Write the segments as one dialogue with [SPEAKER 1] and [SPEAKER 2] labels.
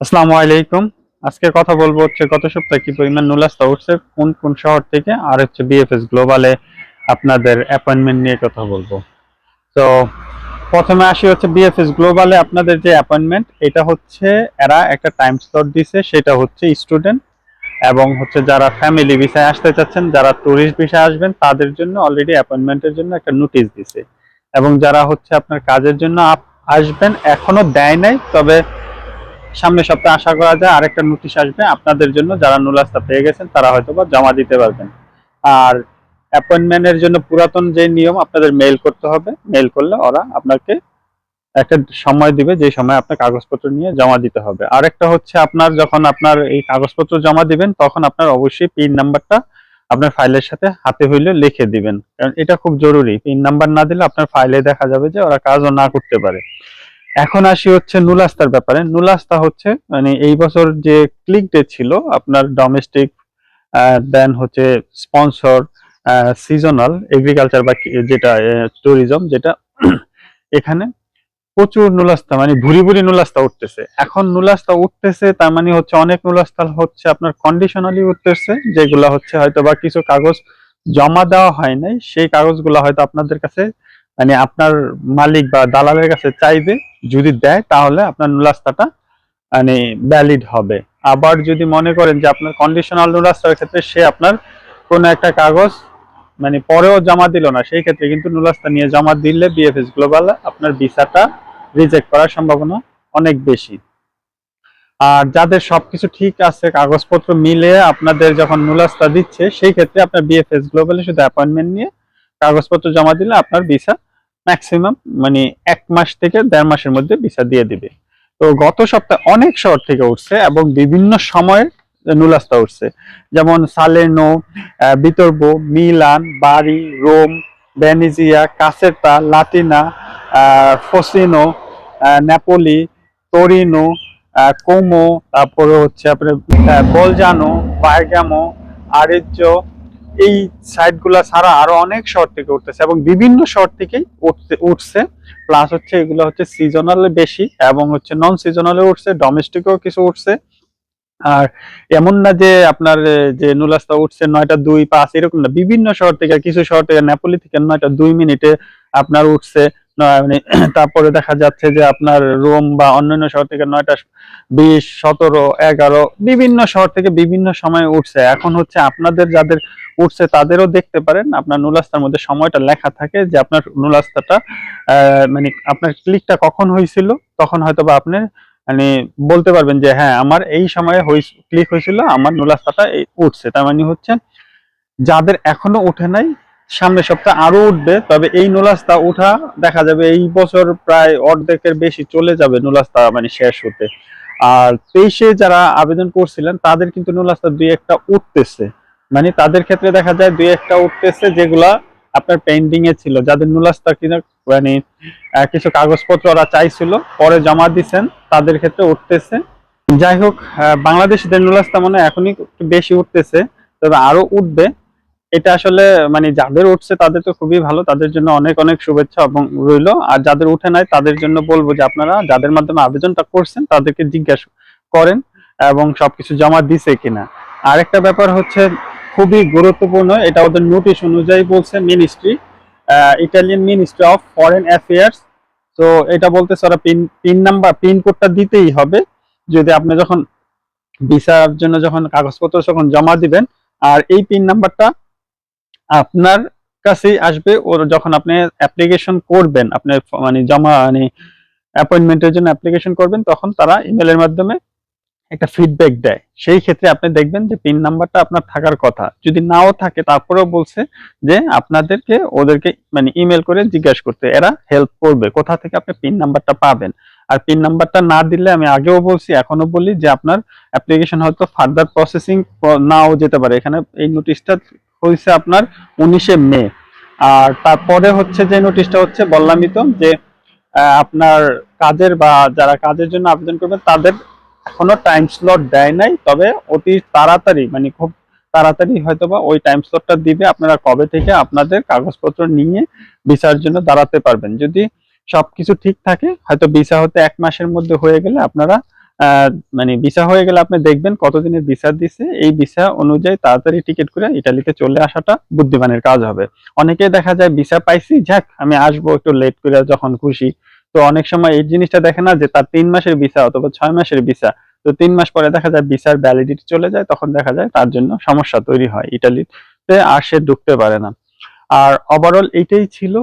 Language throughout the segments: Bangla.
[SPEAKER 1] আসসালামু আলাইকুম। আজকে কথা বলব হচ্ছে গত সপ্তাহে কি পরিমাণ নুলাস্তা উঠছে, কোন কোন শহর থেকে, আর হচ্ছে বিএফএস গ্লোবালে আপনাদের অ্যাপয়েন্টমেন্ট নিয়ে কথা বলব। তো প্রথমে আসি হচ্ছে বিএফএস গ্লোবালে আপনাদের যে অ্যাপয়েন্টমেন্ট এটা হচ্ছে এরা একটা টাইম স্লট দিছে, সেটা হচ্ছে স্টুডেন্ট এবং হচ্ছে যারা ফ্যামিলি ভিসায় আসতে চাচ্ছেন, যারা ট্যুরিস্ট ভিসায় আসবেন, তাদের জন্য অলরেডি অ্যাপয়েন্টমেন্টের জন্য একটা নোটিশ দিছে। এবং যারা হচ্ছে আপনার কাজের জন্য আসবেন, এখনও দেয় নাই, তবে সামনের সপ্তাহে আশা করা যায় আরেকটা নোটিশ আসবে আপনাদের জন্য, যারা নুলাস্তা পেয়ে গেছেন তারা হয়তো বা জমা দিতে পারবেন। আর অ্যাপয়েন্টমেন্টের জন্য পুরাতন যে নিয়ম আপনাদের মেইল করতে হবে মেইল করলে ওরা আপনাকে একটা সময় দিবে, যে সময় আপনার কাগজপত্র নিয়ে জমা দিতে হবে। আরেকটা হচ্ছে আপনার যখন আপনার এই কাগজপত্র জমা দিবেন, তখন আপনার অবশ্যই পিন নাম্বারটা আপনার ফাইলের সাথে হাতে হইলে লিখে দিবেন। কারণ এটা খুব জরুরি। পিন নাম্বার না দিলে আপনার ফাইলে দেখা যাবে যে ওরা কাজও না করতে পারে। এখন আসি হচ্ছে নুলাস্তার ব্যাপারে। নুলাস্তা হচ্ছে মানে এই বছর যে ক্লিক ডে ছিল আপনার ডোমেস্টিক দেন হচ্ছে স্পন্সর সিজনাল এগ্রিকালচার বা যেটা ট্যুরিজম যেটা এখানে প্রচুর নুলাস্তা মানে ভুরি ভুরি নুলাস্তা উঠতেছে। এখন নুলাস্তা উঠতেছে, তার মানে হচ্ছে অনেক নুলাস্তা হচ্ছে আপনার কন্ডিশনালি উঠতেছে, যেগুলো হচ্ছে হয়তো বা কিছু কাগজ জমা দেওয়া হয় নাই, সেই কাগজগুলো হয়তো আপনাদের কাছে মানে আপনার মালিক বা দালালের কাছে চাইবে, যদি দেয়, তাহলে আপনার নুলাস্তাটা মানে ভ্যালিড হবে। আবার যদি মনে করেন যে আপনার কন্ডিশনাল নুলাস্তার ক্ষেত্রে সে আপনার কোনো একটা কাগজ মানে পরেও জমা দিল না, সেই ক্ষেত্রে কিন্তু নুলাস্তা নিয়ে জমা দিলে বিএফএস গ্লোবাল আপনার ভিসাটা রিজেক্ট করার সম্ভাবনা অনেক বেশি। আর যাদের সবকিছু ঠিক আছে, কাগজপত্র মিলে আপনাদের যখন নুলাস্তা দিচ্ছে, সেই ক্ষেত্রে আপনার বিএফএস গ্লোবালে শুধু অ্যাপয়েন্টমেন্ট নিয়ে কাগজপত্র জমা দিলে আপনার ভিসা ম্যাক্সিমাম মানে এক মাস থেকে দেড় মাসের মধ্যে ভিসা দিয়ে দিবে। তো গত সপ্তাহে অনেক শহর থেকে উঠছে এবং বিভিন্ন সময়ে নুলাস্তা উঠছে। যেমন Salerno বিতর্ব Milan, Bari, Rome, Venezia Caserta Latina Frosinone Napoli Torino Como, তারপরে হচ্ছে আপনার বলজানো, বার্গামো, আরেজ্জো এই সাইটগুলা ছাড়া আরও অনেক শহর থেকে উঠতেছে এবং বিভিন্ন শহর থেকেই উঠছে। প্লাস হচ্ছে এগুলো হচ্ছে সিজনালে বেশি এবং হচ্ছে নন সিজনালে উঠছে ডোমেস্টিকও কিছু উঠছে। আর এমন না যে আপনার যে নুলাস্তা উঠছে নয়টা দুই পাঁচ, এরকম না। বিভিন্ন শহর থেকে কিছু শহর থেকে নেপালি থেকে নয়টা দুই মিনিটে আপনার উঠছে। মানে তারপরে দেখা যাচ্ছে যে আপনার রোম বা অন্যান্য শহর থেকে নয়টা বিশ, সতেরো, এগারো, বিভিন্ন শহর থেকে বিভিন্ন সময়ে উঠছে। এখন হচ্ছে আপনাদের যাদের উঠছে তাদেরও দেখতে পারেন, আপনার নুলাস্তার মধ্যে সময়টা লেখা থাকে যে আপনার নুলাস্তাটা মানে আপনার ক্লিকটা কখন হয়েছিল, তখন হয়তো বা আপনি মানে বলতে পারবেন যে হ্যাঁ আমার এই সময়ে ক্লিক হয়েছিল, আমার নুলাস্তাটা উঠছে। তার মানে হচ্ছে যাদের এখনও উঠে নাই সামনের সপ্তাহে আরও উঠবে, তবে এই নুলাস্তা উঠা দেখা যাবে এই বছর প্রায় অর্ধেকের বেশি চলে যাবে নুলাস্তা মানে শেষ হতে। আর তেইশে যারা আবেদন করছিলেন, তাদের কিন্তু নুলাস্তা দুই একটা উঠতেছে। মানে তাদের ক্ষেত্রে দেখা যায় দুই একটা উঠতেছে যেগুলা আপনার পেন্ডিং এ ছিল, যাদের নুলাস্তা কিনা মানে কিছু কাগজপত্র ওরা চাইছিল, পরে জমা দিছেন, তাদের ক্ষেত্রে উঠতেছে। যাই হোক বাংলাদেশিদের নুলাস্তা মানে এখনই একটু বেশি উঠতেছে, তবে আরও উঠবে। এটা আসলে মানে যাদের উঠছে তাদের তো খুবই ভালো, তাদের জন্য অনেক অনেক শুভেচ্ছা এবং রইল। আর যাদের উঠে নাই তাদের জন্য বলব যে আপনারা যাদের মাধ্যমে আবেদনটা করছেন তাদেরকে জিজ্ঞাসা করেন এবং সবকিছু জমা দিছে কিনা। আরেকটা ব্যাপার হচ্ছে, খুবই গুরুত্বপূর্ণ, এটা ওদের নোটিশ অনুযায়ী বলছে ministry Italian ministry of foreign affairs তো এটা বলতে ওরা পিন পিন নাম্বার পিন কোডটা দিতেই হবে। যদি আপনি যখন ভিসার জন্য যখন কাগজপত্র যখন জমা দিবেন, আর এই পিন নাম্বারটা আপনার কাছেই আসবে, ওর যখন আপনি অ্যাপ্লিকেশন করবেন, আপনি মানে জমা মানে অ্যাপয়েন্টমেন্টের জন্য অ্যাপ্লিকেশন করবেন, তখন তারা ইমেলের মাধ্যমে একটা ফিডব্যাক দেয়। সেই ক্ষেত্রে আপনি দেখবেন যে পিন নাম্বারটা আপনার থাকার কথা। যদি নাও থাকে, তারপরেও বলছে যে আপনাদেরকে, ওদেরকে মানে ইমেল করে জিজ্ঞাসা করতে। এরা হেল্প করবে। কোথা থেকে আপনি পিন নাম্বারটা পাবেন? আর পিন নাম্বারটা না দিলে আমি আগেও বলছি এখনও বলি যে আপনার অ্যাপ্লিকেশন হয়তো ফার্দার প্রসেসিং নাও যেতে পারে। এখানে এই নোটিশটা হয়েছে আপনার উনিশে মে। আর তারপরে হচ্ছে যে নোটিশটা হচ্ছে বললামই তো যে আপনার কাজের বা যারা কাজের জন্য আবেদন করবেন, তাদের এখনও টাইম স্লট দেয় নাই। তবে অতি তাড়াতাড়ি মানে খুব তাড়াতাড়ি হয়তো বা ওই টাইম স্লটটা দিবে। আপনারা কবে থেকে আপনাদের কাগজপত্র নিয়ে ভিসার জন্য দাঁড়াতে পারবেন। যদি সবকিছু ঠিক থাকে, হয়তো ভিসা হতে এক মাসের মধ্যে হয়ে গেলে আপনারা মানে ভিসা হয়ে গেলে আপনি দেখবেন কতদিনের ভিসা দিছে, এই ভিসা অনুযায়ী তাড়াতাড়ি টিকিট করে ইটালিতে চলে আসাটা বুদ্ধিমানের কাজ হবে। অনেকে দেখা যায় ভিসা পাইছি, যাক, আমি আসব একটু লেট করে যখন খুশি। তো অনেক সময় এই জিনিসটা দেখে না যে তার তিন মাসের ভিসা অথবা ছয় মাসের ভিসা তো তিন মাস পরে দেখা যায় ভিসার ভ্যালিডিটি চলে যায়, তখন দেখা যায় তার জন্য সমস্যা তৈরি হয় ইটালিতে আর সে ঢুকতে পারে না। আর ওভারঅল এইটাই ছিল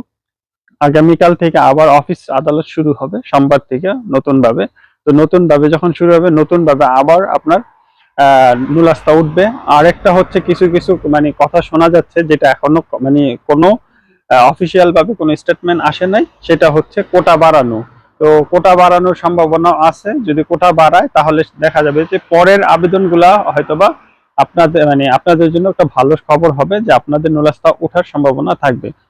[SPEAKER 1] আগামীকাল থেকে আবার অফিস আদালত শুরু হবে, সোমবার থেকে নতুন ভাবে তো নতুন ভাবে যখন শুরু হবে নতুন ভাবে আবার আপনার নুলাস্তা উঠবে। আর একটা হচ্ছে কিছু কিছু মানে কথা শোনা যাচ্ছে যেটা এখনও মানে কোনো অফিসিয়াল ভাবে কোনো স্টেটমেন্ট আসে নাই, সেটা হচ্ছে কোটা বাড়ানো। তো কোটা বাড়ানোর সম্ভাবনা আছে। যদি কোটা বাড়ায়, তাহলে দেখা যাবে যে পরের আবেদনগুলা হয়তোবা আপনাদের মানে আপনাদের জন্য একটা ভালো খবর হবে যে আপনাদের নুলাস্তা ওঠার সম্ভাবনা থাকবে।